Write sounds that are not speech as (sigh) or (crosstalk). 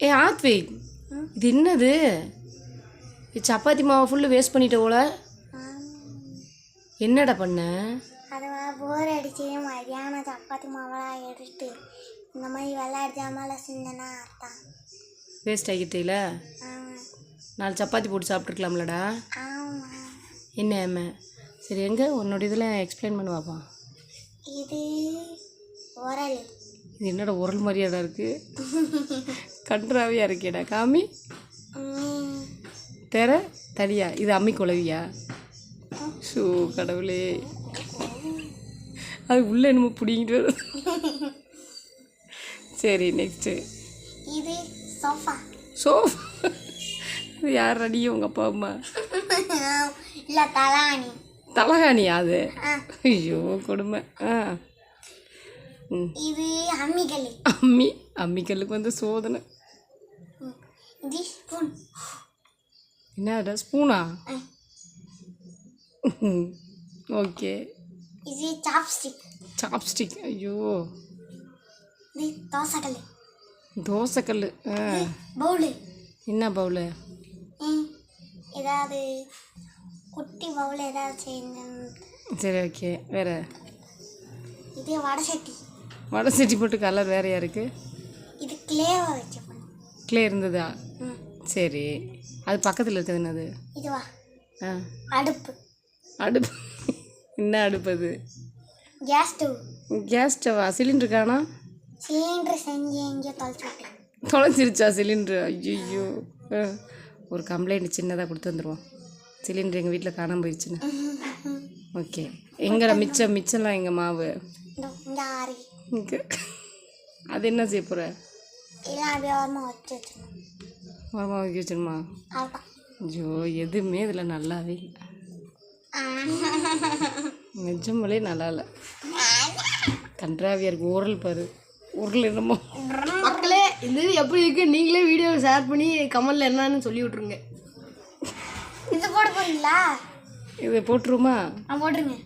ஏ ஆத்விக் இது என்னது? சப்பாத்தி மாவை ஃபுல்லு வேஸ்ட் பண்ணிட்ட போல. என்னடா பண்ண? அதுவா போர் அடிச்சு மதியானம் சப்பாத்தி மாவெல்லாம் எடுத்து. இந்த மாதிரி விளையாட்டு ஜாமான்லாம் செஞ்சேன்னா அதான் வேஸ்ட் ஆகிட்டேல? நாலு சப்பாத்தி போட்டு சாப்பிட்ருக்கலாம்லடா என்ன ஏம? சரி எங்கே? உன்னோட இதில் எக்ஸ்பிளைன் பண்ணி பார்ப்போம் இது உரல். இது என்னடா உரல் மாதிரியாடா இருக்குது (laughs) கன்றாவியாக இருக்கேடா காமி? தெர தனியா? இது அம்மி குழவியா? ஷோ கடவுளே. அது உள்ள என்னமோ பிடிங்கிட்டு வரும் சரி நெக்ஸ்ட்டு இது சோஃபா. ஸோ இது யார் அடியும் உங்கள் அப்பா அம்மா? இல்லை தலாணி தலகாணியா அது? ஐயோ கொடுமை. ஆ. இது அம்மிகளி அம்மி அம்மிக்கல்லுக்கு வந்து சோதனை. இது ஸ்பூன் என்னடா ஸ்பூனா ஓகே இது சாப்ஸ்டிக் சாப்ஸ்டிக் ஐயோ. இது தோசைக்கல் தோசைக்கல் பவுலு. என்ன பவுலு? ஏதாவது குட்டி பவுல் ஏதாவது செய்யணும் சரி ஓகே வேறு? இது வடை சட்டி. வடை சட்டி போட்டு கலர் வேறையா இருக்குது இது கிளேவை வச்சு பண்ணும் கிளே இருந்ததா? சரி. அது பக்கத்தில் இருக்குது என்னது? இதுவா? ஆ. அடுப்பு. அடுப்பு. என்ன அடுப்பு அது? Gas stove. கேஸ் ஸ்டவா சிலிண்டர் காணா? சிலிண்டர் செஞ்சு எங்கேயோ தொலைச்சி விட்டேன். தொலைஞ்சிருச்சா சிலிண்டர்? ஐயோ ஒரு கம்ப்ளைண்ட் சின்னதாக கொடுத்து வந்துடுவோம் சிலிண்டர் எங்கள் வீட்டில் காணாம போயிடுச்சுன்னு ஓகே. எங்கடா மிச்சம் மிச்சம்லாம் எங்கள் மாவு? இங்கே அது என்ன செய்ய போகிற எல்லாம் அப்படியே ஓரமாக வச்சு வச்சிடணும் மாமா வைக்க வச்சிருமா? ஐயோ எதுவுமே இதில் நல்லாவே இல்லை. நிஜமாலே நல்லா இல்லை. கன்றாவியாக இருக்கு உரல் பாரு. உரல் என்னமோ. மக்களே இந்த இது எப்படி இருக்கு? நீங்களே வீடியோ ஷேர் பண்ணி கமெண்ட்ல என்னன்னு சொல்லி விட்ருங்க இது போட போறீங்களா? இதை போட்டுருமா? போட்டுருங்க.